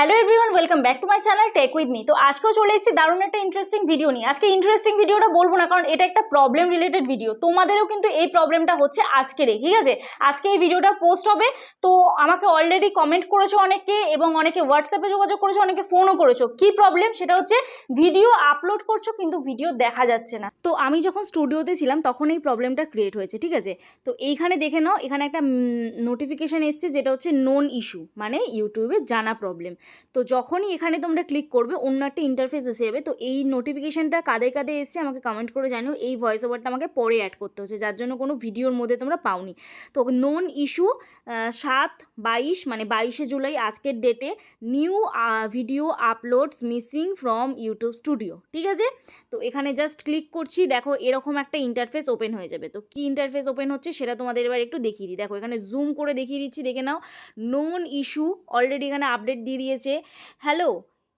Hello everyone welcome back to my channel tech with me তো আজকেও চলে এসেছি দারুণ একটা ইন্টারেস্টিং ভিডিও নিয়ে। আজকে ইন্টারেস্টিং ভিডিওটা বলব না, কারণ এটা একটা প্রবলেম রিলেটেড ভিডিও তোমাদেরও কিন্তু এই প্রবলেমটা হচ্ছে আজকেরই ঠিক আছে? আজকে এই ভিডিওটা পোস্ট হবে। তো আমাকে অলরেডি কমেন্ট করেছ অনেকে এবং অনেকে হোয়াটসঅ্যাপে যোগাযোগ করেছ, অনেকে ফোনও করেছ। কি প্রবলেম সেটা হচ্ছে ভিডিও আপলোড করছ, কিন্তু ভিডিও দেখা যাচ্ছে না। তো আমি যখন স্টুডিওতে ছিলাম, তখন এই প্রবলেমটা ক্রিয়েট হয়েছে, ঠিক আছে? তো এইখানে দেখে নাও, এখানে একটা নোটিফিকেশান এসছে, যেটা হচ্ছে নোন ইস্যু মানে ইউটিউবে জানা প্রবলেম তো যখনই এখানে তোমরা ক্লিক করবে, অন্য একটা ইন্টারফেস এসে যাবে। তো এই নোটিফিকেশানটা কাদের কাদের এসছে আমাকে কমেন্ট করে জানিও। এই ভয়েস ওভারটা আমাকে পরে অ্যাড করতে হচ্ছে, যার জন্য কোনো ভিডিওর মধ্যে তোমরা পাওনি। তো নোন ইস্যু সাত, বাইশ মানে বাইশে জুলাই আজকের ডেটে new video uploads missing from YouTube studio ঠিক আছে? তো এখানে জাস্ট ক্লিক করছি, দেখো এরকম একটা ইন্টারফেস ওপেন হয়ে যাবে। তো কী ইন্টারফেস ওপেন হচ্ছে সেটা তোমাদের এবার একটু দেখিয়ে দিই। দেখো এখানে জুম করে দেখিয়ে দিচ্ছি, দেখে নাও। নোন ইস্যু অলরেডি এখানে আপডেট দিয়ে দিয়েছে। Hello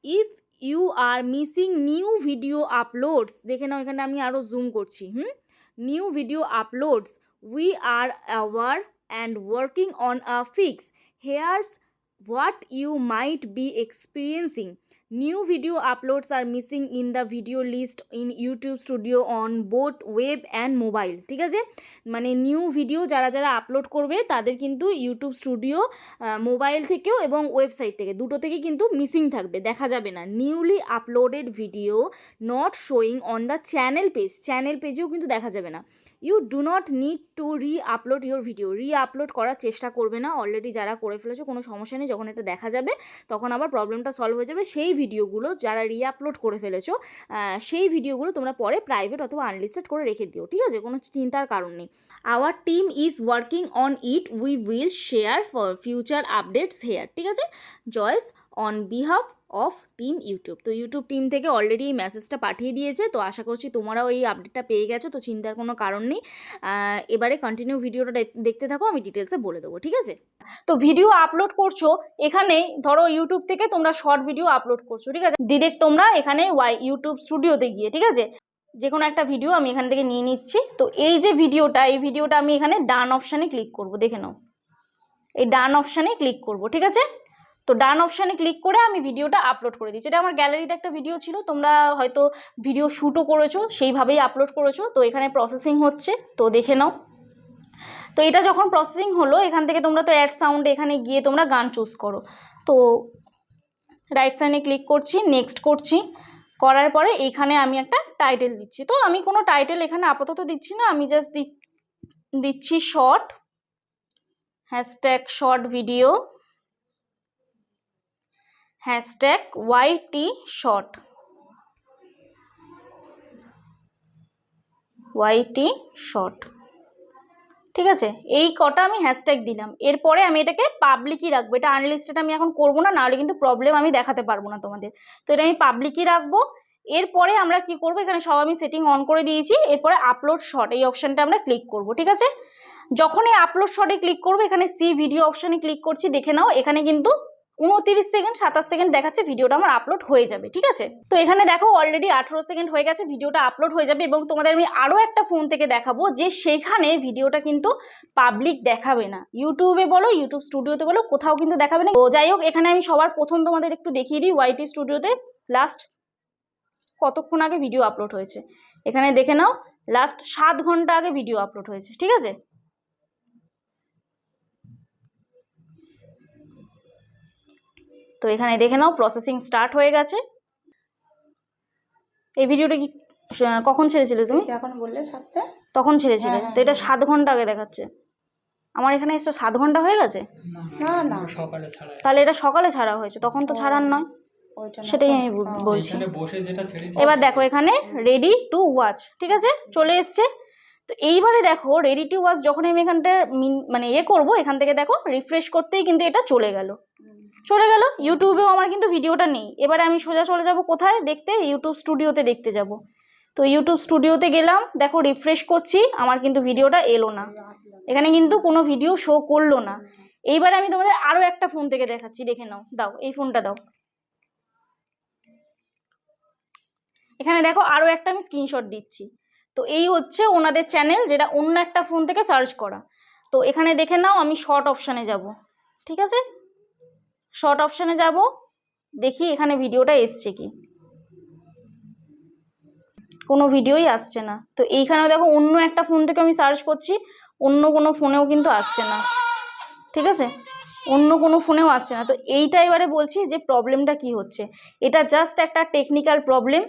if you are missing new video uploads দেখে নাও এখানে আমি আরও জুম করছি, হুম? New video uploads we are aware and working on a fix here's what you might be experiencing new video uploads are missing in the video list in YouTube studio on both web and mobile ঠিক আছে? মানে new video যারা যারা upload করবে, তাদের কিন্তু YouTube studio mobile থেকেও এবং ওয়েবসাইট থেকে, দুটো থেকে কিন্তু মিসিং থাকবে, দেখা যাবে না। Newly uploaded video not showing on the channel page channel পেজেও কিন্তু দেখা যাবে না। You do not need to reupload your video reupload করার চেষ্টা করবে না। অলরেডি যারা করে ফেলেছো, কোনো সমস্যা নেই। যখন এটা দেখা যাবে, তখন আবার প্রবলেমটা সলভ হয়ে যাবে। সেই ভিডিওগুলো যারা রি আপলোড করে ফেলেছো সেই ভিডিওগুলো তোমরা পরে প্রাইভেট অথবা আনলিস্টেড করে রেখে দিও। ঠিক আছে? কোনো চিন্তার কারণ নেই। Our team is working on it we will share for future updates here ঠিক আছে? Joyce on behalf of team YouTube তো ইউটিউব টিম থেকে অলরেডি এই মেসেজটা পাঠিয়ে দিয়েছে। তো আশা করছি তোমরাও এই আপডেটটা পেয়ে গেছো। তো চিন্তার কোনো কারণ নেই। এবারে কন্টিনিউ ভিডিওটা দেখতে থাকো, আমি ডিটেলসে বলে দেবো, ঠিক আছে? তো ভিডিও আপলোড করছ, এখানে ধরো ইউটিউব থেকে তোমরা শর্ট ভিডিও আপলোড করছ, ঠিক আছে? ডিরেক্ট তোমরা এখানে ওয়াই ইউটিউব স্টুডিওতে গিয়ে, ঠিক আছে? যে কোনো একটা ভিডিও আমি এখান থেকে নিয়ে নিচ্ছি। তো এই যে ভিডিওটা এই ভিডিওটা আমি এখানে ডান অপশানে ক্লিক করব, দেখে নাও। এই ডান অপশানে ক্লিক করব, ঠিক আছে? তো ডান অপশানে ক্লিক করে আমি ভিডিওটা আপলোড করে দিচ্ছি এটা আমার গ্যালারিতে একটা ভিডিও ছিল, তোমরা হয়তো ভিডিও শ্যুটও করেছ, সেইভাবেই আপলোড করেছ। তো এখানে প্রসেসিং হচ্ছে, তো দেখে নাও। তো এটা যখন প্রসেসিং হলো, এখান থেকে তোমরা তো অ্যাড সাউন্ড এখানে গিয়ে তোমরা গান চুজ করো। তো রাইট সাইডে ক্লিক করছি নেক্সট করছি। করার পরে এইখানে আমি একটা টাইটেল দিচ্ছি। তো আমি কোনো টাইটেল এখানে আপাতত দিচ্ছি না, আমি জাস্ট দিচ্ছি short hashtag short video hashtag YT short YT short ঠিক আছে? এই কটা আমি হ্যাশট্যাগ দিলাম। এরপরে আমি এটাকে পাবলিকই রাখব। এটা আনলিস্টেড আমি এখন করব না, নাহলে কিন্তু প্রবলেম আমি দেখাতে পারব না তোমাদের। তো এটা আমি পাবলিকই রাখব। এরপরে আমরা কি করব? এখানে সব আমি সেটিং অন করে দিয়েছি। এরপরে আপলোড শর্ট এই অপশানটা আমরা ক্লিক করব। ঠিক আছে? যখন এই আপলোড শর্টে ক্লিক করব, এখানে সি ভিডিও অপশানে ক্লিক করছি, দেখে নাও, এখানে কিন্তু উনতিরিশ সেকেন্ড, সাতাশ সেকেন্ড দেখাচ্ছে, ভিডিওটা আমার আপলোড হয়ে যাবে, ঠিক আছে? তো এখানে দেখো অলরেডি আঠেরো সেকেন্ড হয়ে গেছে, ভিডিওটা আপলোড হয়ে যাবে এবং তোমাদের আমি আরও একটা ফোন থেকে দেখাবো যে সেখানে ভিডিওটা কিন্তু পাবলিক দেখাবে না। ইউটিউবে বলো ইউটিউব স্টুডিওতে বলো, কোথাও কিন্তু দেখাবে না। তো যাই হোক, এখানে আমি সবার প্রথম তোমাদের একটু দেখিয়ে দিই ওয়াইটি স্টুডিওতে লাস্ট কতক্ষণ আগে ভিডিও আপলোড হয়েছে? এখানে দেখে নাও লাস্ট সাত ঘণ্টা আগে ভিডিও আপলোড হয়েছে, ঠিক আছে? তো এখানে দেখে নাও প্রসেসিং স্টার্ট হয়ে গেছে। এই ভিডিওটা কি কখন ছেড়েছিলে তুমি? এখন বললে সাতটা। তখন ছেড়েছিলে। হ্যাঁ, তো এটা সাত ঘণ্টা আগে দেখাচ্ছে। আমার এখানে এসে সাত ঘণ্টা হয়ে গেছে? না না। সকালে ছাড়া। তাহলে এটা সকালে ছাড়া হয়েছে তখন তো ছাড়ার নয়। সেটাই আমি হ্যাঁ। বলছি। এখানে বসে যেটা ছেড়েছি এবার দেখো এখানে রেডি টু ওয়াচ ঠিক আছে? চলে এসছে। তো এইবারে দেখো রেডি টু ওয়াচ যখন আমি এখানটা মানে এ করব এখান থেকে দেখো রিফ্রেশ করতেই কিন্তু এটা চলে গেল। চলে গেল। ইউটিউবেও আমার কিন্তু ভিডিওটা নেই। এবারে আমি সোজা চলে যাব কোথায়? দেখতে ইউটিউব স্টুডিওতে দেখতে যাব। তো ইউটিউব স্টুডিওতে গেলাম। দেখো রিফ্রেশ করছি। আমার কিন্তু ভিডিওটা এলো না। এখানে কিন্তু কোনো ভিডিও শো করল না। এইবার আমি তোমাদের আরও একটা ফোন থেকে দেখাচ্ছি। দেখে নাও। দাও, এই ফোনটা দাও। এখানে দেখো আরও একটা আমি স্ক্রিনশট দিচ্ছি। তো এই হচ্ছে ওনাদের চ্যানেল যেটা অন্য একটা ফোন থেকে সার্চ করা। তো এখানে দেখে নাও, আমি শর্ট অপশানে যাব। ঠিক আছে? শর্ট অপশানে যাব, দেখি এখানে ভিডিওটা এসছে কি। কোনো ভিডিওই আসছে না। তো এইখানেও দেখো অন্য একটা ফোন থেকে আমি সার্চ করছি, অন্য কোনো ফোনেও কিন্তু আসছে না। ঠিক আছে? অন্য কোনো ফোনেও আসছে না। তো এইটা এবারে বলছি যে প্রবলেমটা কি হচ্ছে? এটা জাস্ট একটা টেকনিক্যাল প্রবলেম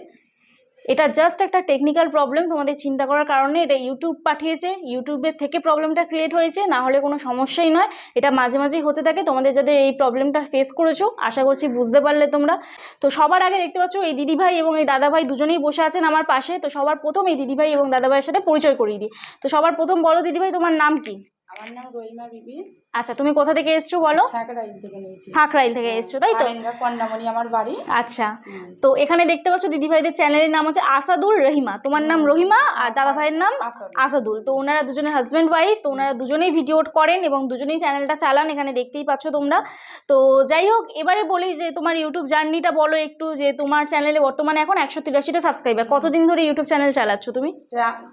এটা জাস্ট একটা টেকনিক্যাল প্রবলেম তোমাদের চিন্তা করার কারণে এটা ইউটিউব পাঠিয়েছে। ইউটিউবের থেকে প্রবলেমটা ক্রিয়েট হয়েছে, না হলে কোনো সমস্যাই নয়। এটা মাঝে মাঝেই হতে থাকে, তোমাদের যাদের এই প্রবলেমটা ফেস করেছ, আশা করছি বুঝতে পারলে তোমরা। তো সবার আগে দেখতে পাচ্ছ, এই দিদিভাই এবং এই দাদাভাই দুজনেই বসে আছেন আমার পাশে। তো সবার প্রথম এই দিদিভাই এবং দাদাভাইয়ের সাথে পরিচয় করিয়ে দিই। তো সবার প্রথম বলো দিদিভাই, তোমার নাম কি? আমার নাম রহিমা বিবি। আচ্ছা তুমি কোথা থেকে এসছো বলো? সাঁকরাইল থেকে নিয়েছি। সাঁকরাইল থেকে এসছো তাই তো? কন্যামণি আমার বাড়ি। আচ্ছা তো এখানে দেখতে পাচ্ছ দিদিভাইদের চ্যানেলের নাম হচ্ছে আসাদুল রহিমা। তোমার নাম রহিমা আর দাদা ভাইয়ের নাম আসাদুল। তো ওনারা দুজনে হাজব্যান্ড ওয়াইফ তো ওনারা দুজনেই ভিডিও করেন এবং দুজনেই চ্যানেলটা চালান এখানে দেখতেই পাচ্ছ তোমরা। তো যাই হোক এবারে বলি যে তোমার ইউটিউব জার্নিটা বলো একটু যে তোমার চ্যানেলে বর্তমানে এখন একশো তিরাশিটা সাবস্ক্রাইবার কতদিন ধরে ইউটিউব চ্যানেল চালাচ্ছ তুমি?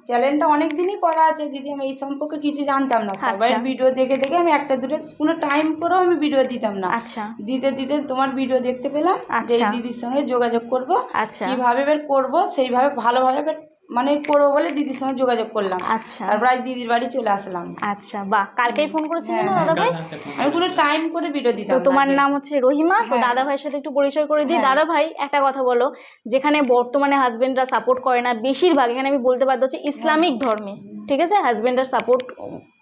চ্যানেলটা অনেক দিনই করা আছে। দিদি আমি এই সম্পর্কে কিছু জানতাম না। সবাই আচ্ছা। ভিডিও দেখে দেখে আমি একটা দুটো কোনো টাইম করেও আমি ভিডিও দিতাম না। আচ্ছা। দিতে দিতে তোমার ভিডিও দেখতে পেলাম যে আচ্ছা। দিদির সঙ্গে যোগাযোগ করব আচ্ছা। কীভাবে বের করব সেইভাবে ভালোভাবে বের মানে করব বলে দিদির সঙ্গে যোগাযোগ করলাম। আচ্ছা। তারপর আজ দিদির বাড়ি চলে আসলাম। আচ্ছা বাহ কালকেই ফোন করেছিলেন না দাদা ভাই আমি কোনো টাইম করে ভিডিও দিতাম তো তোমার নাম হচ্ছে রহিমা তো হ্যাঁ। দাদা ভাইয়ের সাথে একটু পরিচয় করে দিই। হ্যাঁ। দাদা ভাই একটা কথা বলো যেখানে বর্তমানে হাজবেন্ডরা সাপোর্ট করে না বেশিরভাগ এখানে আমি বলতে বাধ্য হচ্ছে ইসলামিক ধর্মে ঠিক আছে? হাজবেন্ডরা সাপোর্ট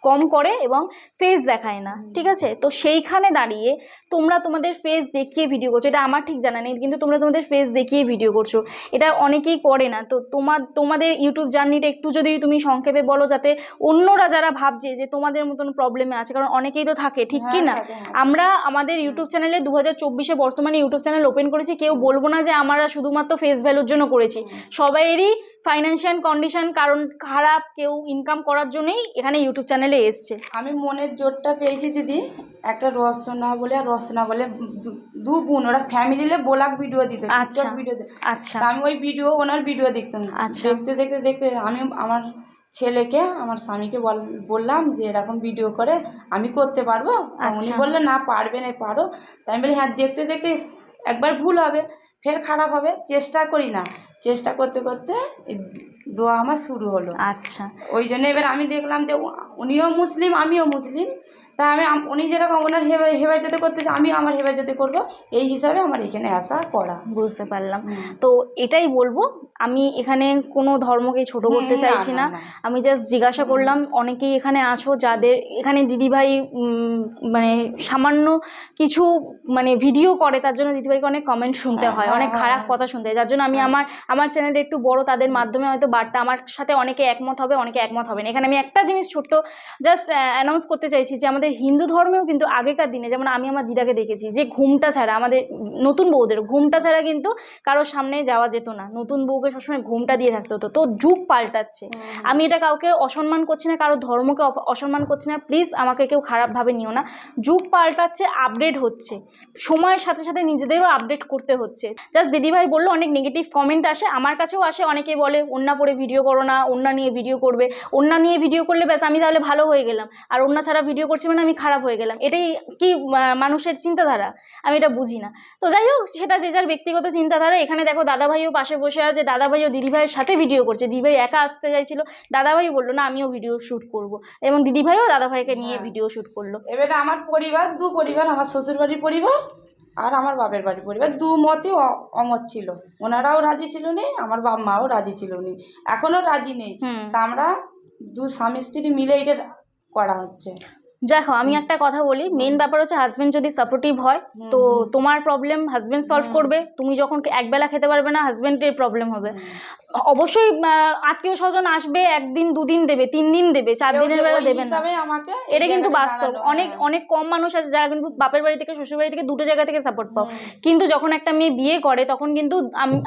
কম করে এবং ফেস দেখায় না ঠিক আছে? তো সেইখানে দাঁড়িয়ে তোমরা তোমাদের ফেস দেখিয়ে ভিডিও করছ। এটা আমার ঠিক জানা নেই কিন্তু তোমরা তোমাদের ফেস দেখিয়ে ভিডিও করছ। এটা অনেকেই করে না। তো তোমার তোমাদের ইউটিউব জার্নিটা একটু যদি তুমি সংক্ষেপে বলো যাতে অন্যরা যারা ভাবছে যে তোমাদের মতন প্রবলেমে আছে কারণ অনেকেই তো থাকে ঠিক কি হ্যাঁ, না হ্যাঁ। আমরা আমাদের ইউটিউব চ্যানেলে দু হাজার চব্বিশে বর্তমানে ইউটিউব চ্যানেল ওপেন করেছি। কেউ বলব না যে আমরা শুধুমাত্র ফেস ভ্যালুর জন্য করেছি। সবাইয়েরই ফাইন্যান্সিয়াল কন্ডিশন কারণ খারাপ কেউ ইনকাম করার জন্যই এখানে ইউটিউব চ্যানেলে এসছে আমি মনের জোরটা পেয়েছি দিদি একটা রসনা বলে আর রসনা বলে দু- বোন ওরা ফ্যামিলিলে বোলাক ভিডিও দিত আচ্ছা। ভিডিও আচ্ছা আমি ওই ভিডিও ওনার ভিডিও দেখতাম আচ্ছা। দেখতে দেখতে দেখতে আমি আমার ছেলেকে আমার স্বামীকে বল বললাম যে এরকম ভিডিও করে আমি করতে পারব উনি আচ্ছা। বললেন না পারবে না পারো তাই আমি বলি হ্যাঁ দেখতে দেখতে একবার ভুল হবে ফের খারাপ হবে চেষ্টা করি না। চেষ্টা করতে করতে দোয়া আমার শুরু হলো। আচ্ছা। ওই জন্য এবার আমি দেখলাম যে উনিও মুসলিম আমিও মুসলিম। তা আমি উনি যেরকম ওনার হেবা হেফাজতে করতেছে আমিও আমার হেফাজতে করব। এই হিসাবে আমার এখানে আসা করা। বুঝতে পারলাম। তো এটাই বলব আমি এখানে কোনো ধর্মকে ছোট করতে চাইছি না। আমি জাস্ট জিজ্ঞাসা করলাম অনেকেই এখানে আছো যাদের এখানে দিদিভাই মানে সামান্য কিছু মানে ভিডিও করে তার জন্য দিদিভাইকে অনেক কমেন্ট শুনতে হ্যাঁ, হয় অনেক হ্যাঁ, খারাপ হ্যাঁ। কথা শুনতে হয়। যার জন্য আমি। আমার আমার চ্যানেলটা একটু বড় তাদের মাধ্যমে হয়তো বার্তা আমার সাথে অনেকে একমত হবে অনেকে একমত হবে না। এখানে আমি একটা জিনিস ছোট্ট জাস্ট অ্যানাউন্স করতে চাইছি যে আমাদের হিন্দু ধর্মেও কিন্তু আগেকার দিনে যেমন আমি আমার দিদাকে দেখেছি যে ঘুমটা ছাড়া আমাদের নতুন বউদের ঘুমটা ছাড়া কিন্তু কারোর সামনে যাওয়া যেত না। নতুন বউকে সবসময় ঘুমটা দিয়ে থাকতে হতো। তো যুগ পাল্টাচ্ছে। আমি এটা কাউকে অসম্মান করছি না কারও ধর্মকে অসম্মান করছি না। প্লিজ আমাকে কেউ খারাপভাবে নিও না। যুগ পাল্টাচ্ছে আপডেট হচ্ছে। সময়ের সাথে সাথে নিজেদেরও আপডেট করতে হচ্ছে। জাস্ট দিদিভাই বলল অনেক নেগেটিভ কমেন্ট আসে। আমার কাছেও আসে অনেকে বলে ওন্না পরে ভিডিও করো না ওন্না নিয়ে ভিডিও করবে। ওন্না নিয়ে ভিডিও করলে ব্যাস আমি তাহলে ভালো হয়ে গেলাম। আর ওন্না ছাড়া ভিডিও করছি মানে আমি খারাপ হয়ে গেলাম। এটাই কি মানুষের চিন্তাধারা? আমি এটা বুঝি না। তো যাই হোক সেটা যে যার ব্যক্তিগত চিন্তাধারা এখানে দেখো দাদাভাইও পাশে বসে আছে। দাদাভাইও দিদিভাইয়ের সাথে ভিডিও করছে। দিদিভাই একা আসতে চাইছিল। দাদাভাই বলল না আমিও ভিডিও শ্যুট করব। এবং দিদিভাইও দাদাভাইকে নিয়ে হ্যাঁ। ভিডিও শ্যুট করল। এবারে আমার পরিবার দু পরিবার আমার শ্বশুর বাড়ির পরিবার আর আমার বাপের বাড়ির পরিবার। দু মতই অমত ছিল। ওনারাও রাজি ছিল নি আমার বাপ মাও রাজি ছিল নি এখনও রাজি নেই। তা আমরা দু স্বামী স্ত্রী মিলে এটা করা হচ্ছে। দেখো আমি একটা কথা বলি মেন ব্যাপার হচ্ছে হাজবেন্ড যদি সাপোর্টিভ হয় তো তোমার প্রবলেম হাজবেন্ড সলভ করবে তুমি যখন একবেলা খেতে পারবে না হাজবেন্ডের প্রবলেম হবে। অবশ্যই আত্মীয় স্বজন আসবে একদিন দুদিন দেবে তিন দিন দেবে চার দিনের বেলা দেবে না। এটা কিন্তু বাস্তব। অনেক হ্যাঁ। অনেক কম মানুষ আছে যারা কিন্তু বাপের বাড়ি থেকে শ্বশুর বাড়ি থেকে দুটো জায়গা থেকে সাপোর্ট পাও। কিন্তু যখন একটা মেয়ে বিয়ে করে তখন কিন্তু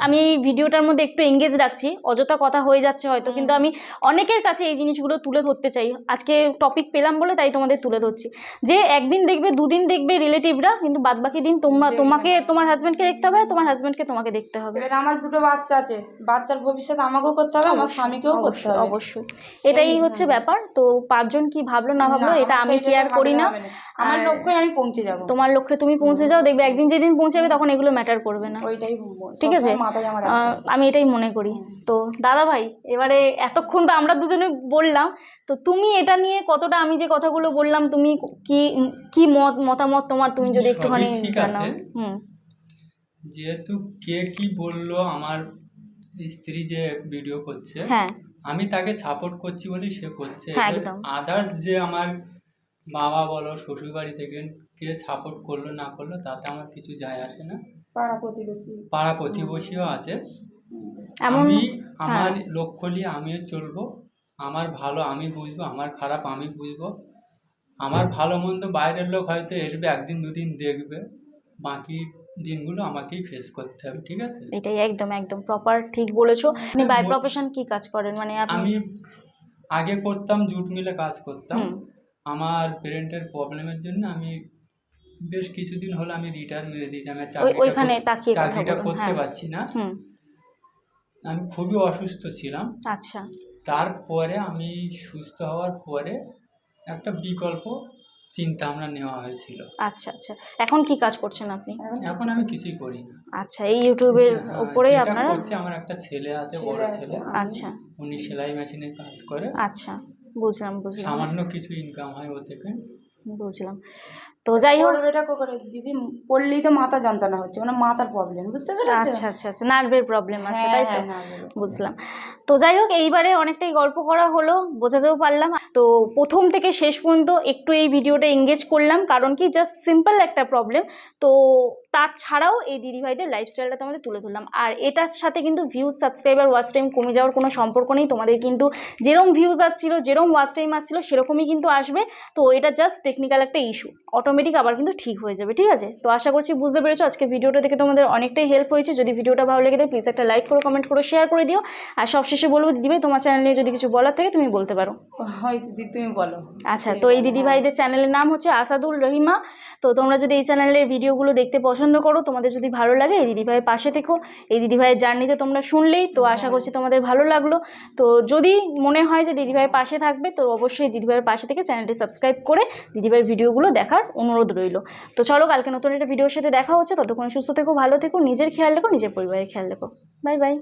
আমি এই ভিডিওটার মধ্যে একটু এঙ্গেজ রাখছি অযথা কথা হয়ে যাচ্ছে হয়তো কিন্তু আমি অনেকের কাছে এই জিনিসগুলো তুলে ধরতে চাই। আজকে টপিক পেলাম বলে তাই তোমাদের তুলে ধরছি। যে একদিন দেখবে দুদিন দেখবে রিলেটিভরা কিন্তু বাদ বাকি দিন তোমরা তোমাকে তোমার হাজব্যান্ডকে দেখতে হবে তোমার হাজব্যান্ডকে তোমাকে দেখতে হবে। এবার আমার দুটো বাচ্চা আছে। বাচ্চার ভবিষ্যৎ আমাকেও করতে হবে আমার স্বামীকেও করতে হবে। অবশ্যই। এটাই হচ্ছে হ্যাঁ। ব্যাপার। তো পাঁচজন কি ভাবলো না ভাবলো এটা আমি কেয়ার করি না। আমার লক্ষ্যে আমি পৌঁছে যাব। তোমার লক্ষ্যে তুমি পৌঁছে যাও দেখবে একদিন যেদিন পৌঁছাবে তখন এগুলো ম্যাটার করবে না। ওইটাই ঠিক আছে? আমি এটাই মনে করি। তো দাদা ভাই এবারে এতক্ষণ তো আমরা দুজনে বললাম তো তুমি এটা নিয়ে কতটা আমি যে কথাগুলো বললাম তুমি কি কি মত মতামত তোমার তুমি যদি একটুখানি জানাও? হুম। যেহেতু কে কি বলল আমার স্ত্রী যে ভিডিও করছে হ্যাঁ। আমি তাকে সাপোর্ট করছি বলেই সে করছে। হ্যাঁ, একদম। আদার্স যে আমার বাবা বলো শ্বশুর বাড়ি থেকে কে সাপোর্ট করল না করল তাতে আমার কিছু যায় আসে না। পাড়া প্রতিবেশী। পাড়া প্রতিবেশীও আছে। এমন আমি হ্যাঁ। আমার লক্ষ্য নিয়ে আমিও চলবো। আমার ভালো আমি বুঝব আমার খারাপ আমি বুঝব। আমার ভালো মন্দ বাইরের লোক হয়তো আসবে একদিন দুদিন দেখবে বাকি দিনগুলো আমাকেই ফেস করতে হবে ঠিক আছে? এটাই একদম একদম প্রপার ঠিক বলেছ। আপনি বাই প্রফেশন কি কাজ করেন? মানে আমি আগে করতাম জুট মিলে কাজ করতাম। আমার পেরেন্টের প্রবলেমের জন্য আমি বেশ কিছুদিন হলো আমি রিটায়ার মেরে দিয়েছি। আমি চাকরিটা ওইখানে তাকিয়ে চাকরিটা করতে হ্যাঁ। পারছি না। আমি খুবই অসুস্থ ছিলাম। আচ্ছা। তারপরে আমি সুস্থ হওয়ার পরে একটা বিকল্প চিন্তা আমরা নেওয়া হয়েছিল। আচ্ছা আচ্ছা। এখন কি কাজ করছেন আপনি? এখন আমি কিছুই করি না। আচ্ছা এই ইউটিউবের হ্যাঁ, উপরেই যেটা আপনারা করছে আমার একটা ছেলে আছে বড় ছেলে আচ্ছা। উনি সেলাই মেশিনে কাজ করে। আচ্ছা বুঝলাম বুঝলাম। সামান্য কিছু ইনকাম হয় ও থেকে। বুঝলাম তো যাই হোক। এটা করে দিদি করলেই তো মাথা যন্ত্রণা হচ্ছে মানে মাথার প্রবলেম বুঝতে পেরেছ? আচ্ছা আচ্ছা আচ্ছা নার্ভের প্রবলেম আছে হ্যাঁ, তাই তো? হ্যাঁ। বুঝলাম। তো যাই হোক এইবারে অনেকটাই গল্প করা হলো বোঝাতেও পারলাম। তো প্রথম থেকে শেষ পর্যন্ত একটু এই ভিডিওটা এঙ্গেজ করলাম কারণ কি জাস্ট সিম্পল একটা প্রবলেম তো তার ছাড়াও এই দিদিভাইদের লাইফস্টাইলটা তোমাদের তুলে ধরলাম। আর এটার সাথে কিন্তু ভিউজ সাবস্ক্রাইবার ওয়াচ টাইম কমে যাওয়ার কোনো সম্পর্ক নেই। তোমাদের কিন্তু যেরকম ভিউজ আসছিল যেরকম ওয়াচ টাইম আসছিল সেরকমই কিন্তু আসবে। তো এটা জাস্ট টেকনিক্যাল একটা ইস্যু অটোমেটিক আবার কিন্তু ঠিক হয়ে যাবে ঠিক আছে? তো আশা করছি বুঝতে পেরেছ। আজকে ভিডিওটা দেখে তোমাদের অনেকটাই হেল্প হয়েছে। যদি ভিডিওটা ভালো লেগে থাকে প্লিজ একটা লাইক করো কমেন্ট করো শেয়ার করে দিও। আর সবশেষে বলব দিদিভাই তোমার চ্যানেল নিয়ে যদি কিছু বলার থাকে তুমি বলতে পারো। হয় দিদি তুমি বলো। আচ্ছা তো এই দিদিভাইদের চ্যানেলের নাম হচ্ছে আসাদুল রহিমা। তো তোমরা যদি এই চ্যানেলের ভিডিওগুলো দেখতে পছন্দ করো, তোমাদের যদি ভালো লাগে, এই দিদিভাইয়ের পাশে থেকো। এই দিদিভাইয়ের জার্নিতে তোমরা শুনলেই তো আশা করছি তোমাদের ভালো লাগল। তো যদি মনে হয় যে দিদিভাইয়ের পাশে থাকবে, তো অবশ্যই দিদিভাইয়ের পাশে থেকে চ্যানেলটি সাবস্ক্রাইব করে দিদিভাইয়ের ভিডিওগুলো দেখার অনুরোধ রইল। তো চলো, কালকে নতুন একটা ভিডিওর সাথে দেখা হচ্ছে। ততক্ষণ সুস্থ থেকো, ভালো থেকো, নিজের খেয়াল রেখো, নিজের পরিবারের খেয়াল রেখো। Bye bye.